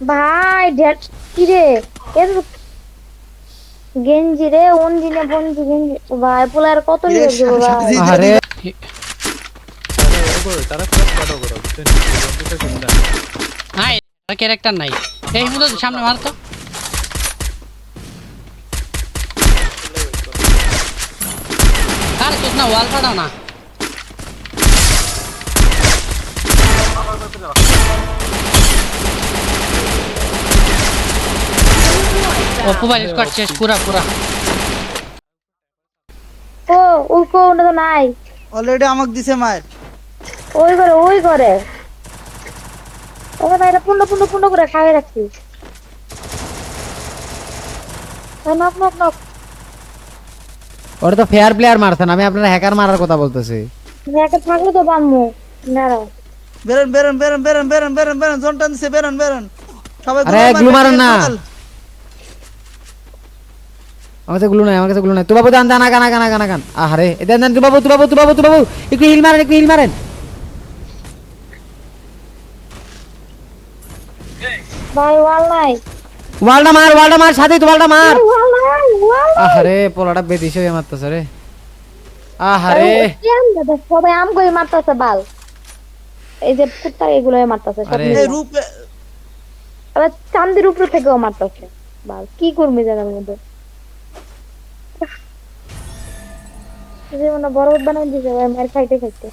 ভাই ডেট কি রে? এর গেঞ্জি রে অঞ্জি না বঞ্জি গেঞ্জি। ভাই পোলার কত দেবো ভাই আরে তারা ক্রস কাটো করো বুঝছেন কম্পিউটার চিন্তা নাই ক্যারেক্টার নাই। এই সামনে মার তো। আরে চোখ না ওয়াল ফাটাও না। পুরা ও ওই কোনটা তো নাই। অলরেডি আমাকে দিছে মায়ের। ওই করে ওই করে ভাই এটা পূর্ণ পূর্ণ পূর্ণ করে খাওয়াই রাখছি। Knock knock knock. ওটা তো ফেয়ার প্লেয়ার মারছেন আমি আপনার হ্যাকার মারার কথা বলতেছি। একটা থাকলে তো বানমু। দাঁড়াও। বেরোন বেরোন বেরোন বেরোন বেরোন বেরোন বেরোন জোনটা দিছে বেরোন বেরোন। সবাই আরে, মারেন না। আমার কাছে গুলো নাই আমার কাছে গুলো নাই। তু বাবু দান দান আগান আগান আগান আগান। আরে এ দেন দেন তু বাবু তু বাবু তু বাবু তু বাবু একটু হিল মারেন একটু হিল মারেন। ভাই ওয়াল নাই। ওয়ালটা মার ওয়ালটা মার সাথে তো ওয়ালটা মার। আহারে পোলাটা বেদিস হয়ে মারতেছে রে। আহারে। সবাই আম করে মারতেছে বাল। এই যে কুত্তা এগুলো মারতেছে সব রূপে আবার চান্দির উপর থেকেও মারতেছে বাল। কি করবি জানার মধ্যে? জীবনে বড় বানাই দিছে ভাই মার খাইতে খাইতে।